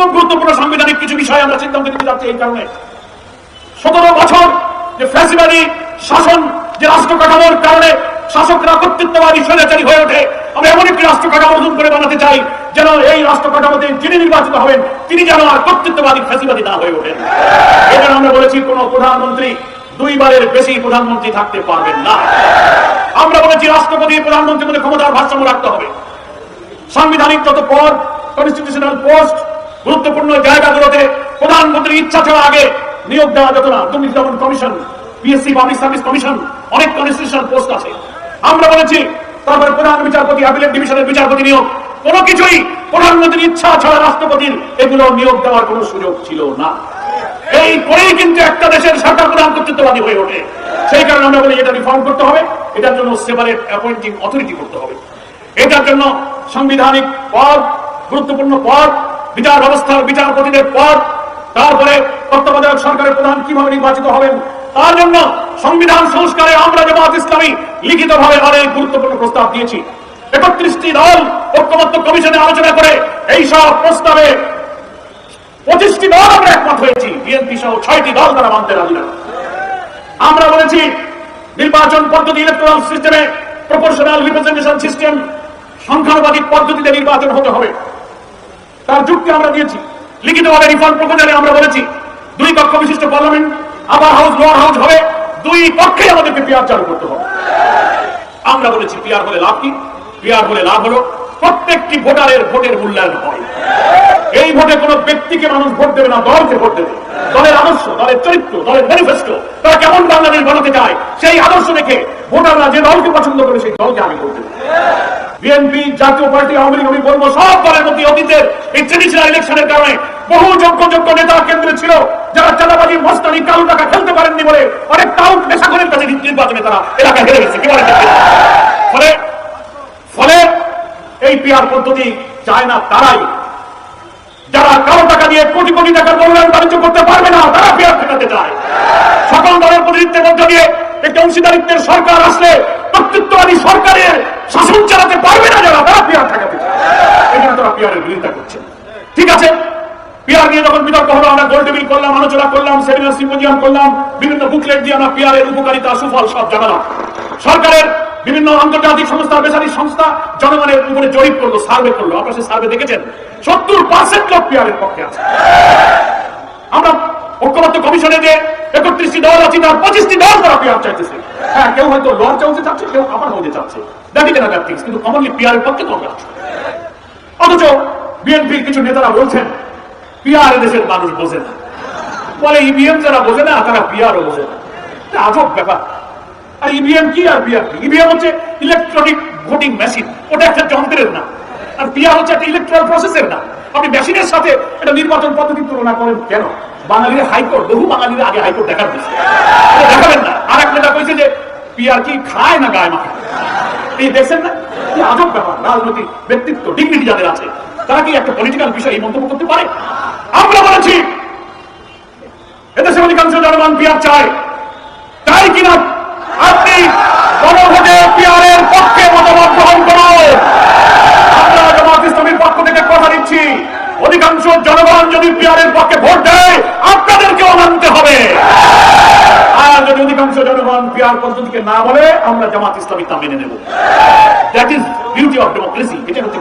খুব গুরুত্বপূর্ণ সাংবিধানিক কিছু বিষয় আমরা সিদ্ধান্ত নিতে যাচ্ছি এই কারণে। সতেরো বছর যে ফ্যাসিবাদী শাসন, যে রাষ্ট্র কাঠামোর কারণে শাসকরা কর্তৃত্ববাদী স্বৈরাচারী হয়ে ওঠে, আমরা এমন একটি রাষ্ট্র কাঠামো নতুন করে বানাতে চাই যেন এই রাষ্ট্র কাঠামোতে যিনি নির্বাচিত হবেন, তিনি যেন আর কর্তৃত্ববাদী ফ্যাসিবাদী না হয়ে ওঠেন। জন্য আমরা বলেছি, কোন প্রধানমন্ত্রী দুইবারের বেশি প্রধানমন্ত্রী থাকতে পারবেন না। আমরা বলেছি, রাষ্ট্রপতি, প্রধানমন্ত্রীর মধ্যে ক্ষমতার ভারসাম্য রাখতে হবে। সাংবিধানিক যত পদ কনস্টিটিউশনাল পোস্ট গুরুত্বপূর্ণ জায়গাগুলোতে প্রধানমন্ত্রীর ইচ্ছা ছাড়া আগে নিয়োগ দেওয়া যেত না। দুর্নীতি দমন commission PSC public service commission অনেক কনস্টিটিউশনাল পোস্ট আছে। আমরা বলেছি, তারপরে প্রধান বিচারপতি অ্যাপিলেট ডিভিশনের বিচারপতি নিয়োগ। কোনো কিছুই প্রধানমন্ত্রীর ইচ্ছা ছাড়া রাষ্ট্রপতির এগুলো নিয়োগ দেওয়ার কোনো সুযোগ ছিল না। এই করেই কিন্তু একটা দেশের সরকার প্রধান কর্তৃত্ববাদী হয়ে ওঠে। সেই কারণে আমরা বলি, এটা রিফর্ম করতে হবে। এটার জন্য সেপারেট অ্যাপয়েন্টিং অথরিটি করতে হবে। এটার জন্য সাংবিধানিক পদ, গুরুত্বপূর্ণ পদ বিচার ব্যবস্থার বিচারপতিদের পদ তারপরে তত্ত্বাবধায়ক সরকারের প্রধান কীভাবে নির্বাচিত হবেন, তার জন্য সংবিধান সংস্কারে আমরা জামাত ইসলামী লিখিতভাবে অনেক গুরুত্বপূর্ণ প্রস্তাব দিয়েছি। একত্রিশটি দল ঐক্যমত্য কমিশনে আলোচনা করে এই সব প্রস্তাবে পঁচিশটি দল আমরা একমত হয়েছি, বিএনপি সহ ছয়টি দল তারা মানতে রাজি না। আমরা বলেছি, নির্বাচন পদ্ধতি ইলেকট্রাল সিস্টেমে প্রপোর্শনাল রিপ্রেজেন্টেশন সিস্টেম সংখ্যানুপাতিক পদ্ধতিতে নির্বাচন হতে হবে। তার যুক্তি আমরা দিয়েছি। লিখিতভাবে রিফর্ম প্রপোজালে আমরা বলেছি, দুই কক্ষ বিশিষ্ট পার্লামেন্ট আবার হাউস লোয়ার হাউস হবে, দুই পক্ষে আমাদেরকে পিয়ার চালু করতে হবে। আমরা বলেছি পিয়ার হলে লাভ কি? পিয়ার হলে লাভ হলো প্রত্যেকটি ভোটারের ভোটের মূল্যায়ন হয়। এই ভোটে কোন ব্যক্তিকে মানুষ ভোট দেবে না, দলকে ভোট দেবে। দলের আদর্শ, দলের চরিত্র, দলের ম্যানিফেস্টো তারা কেমন বাংলাদেশ বানাতে চায়, সেই আদর্শ দেখে ভোটাররা যে দলকে পছন্দ করে, সেই দলকে আমি ভোট দেবো। বিএনপি জাতীয় পার্টি, আওয়ামী লীগ আমি বলব সব দলের মধ্যে অতীতের এই ট্রেডিশনাল ইলেকশনের কারণে বহু যোগ্য যোগ্য নেতা কেন্দ্রে ছিল, যারা চাঁদাবাজি, মস্তানি, কালো টাকা খেলতে পারেননি বলে অনেক টাউট নেশাখরের কাছে নির্বাচনে তারা এলাকা হেরে গেছে। কি বলে ফলে ফলে এই পিয়ার পদ্ধতি চায় না তারাই। যারা কারও টাকা দিয়ে কোটি কোটি টাকার মূল্যায়ন বাণিজ্য করতে পারবে না, তারা পিয়ার ঠেকাতে চায়। সকল দলের প্রতিনিধিত্বের মধ্য দিয়ে একটি অংশীদারিত্বের সরকার আসলে কর্তৃত্ববাদী সরকারের শাসন চালাতে পারবে না যারা, তারা পিয়ার চায় এই জন্য তারা পিয়ারের বিরোধিতা করছে। ঠিক আছে? আমরা সংস্থা জনগণের করল দেখেছেন? সত্তর পার্সেন্ট পক্ষে আছে। আমরা ঐক্যবদ্ধ কমিশনে যে একত্রিশটি দল আছে, তার পঁচিশটি দল তারা চাইতেছে। হ্যাঁ কেউ হয়তো চাউতে চাচ্ছে, কেউ হতে চাচ্ছে। দেখি না দ্যাট কিন্তু কমনলি পক্ষে অথচ কিছু নেতারা বলছেন দেশের মানুষ বোঝে না। বলে ইভিএম যারা বোঝে না, তারা বোঝে না। আজব ব্যাপার। আর ইভিএম কি আর ইভিএম হচ্ছে ইলেকট্রনিক ভোটিং মেশিন ওটা একটা যন্ত্রের না। আর পিয়ার হচ্ছে একটা ইলেকট্রাল প্রসেসের না। আপনি মেশিনের সাথে এটা নির্বাচন পদ্ধতি তুলনা করেন কেন? বাঙালির হাইকোর্ট বহু বাঙালির আগে হাইকোর্ট দেখার দিচ্ছে দেখাবেন না। আর এক নেতা কইছে যে, পিয়ার কি খায় না গায়ে মাখায়? এই না? কি আজব ব্যাপার, রাজনৈতিক ব্যক্তিত্ব ডিগনিটি যাদের আছে, তারা কি একটা পলিটিক্যাল বিষয় এই মন্তব্য করতে পারে? আমরা বলেছি এদেশে অধিকাংশ জনগণ পিয়ার চায়। তাই কিনা আপনি গণভোটে পিয়ারের পক্ষে মতামত গ্রহণ করুন। আমরা জামাত ইসলামীর পক্ষ থেকে কথা দিচ্ছি, অধিকাংশ জনগণ যদি পিয়ারের পক্ষে ভোট দেয় আপনাদেরকেও মানতে হবে আর যদি জনগণ পিয়ার পদ্ধতিকে না বলে আমরা জামাত ইসলামী তা মেনে নেব। That is beauty of democracy এটা হচ্ছে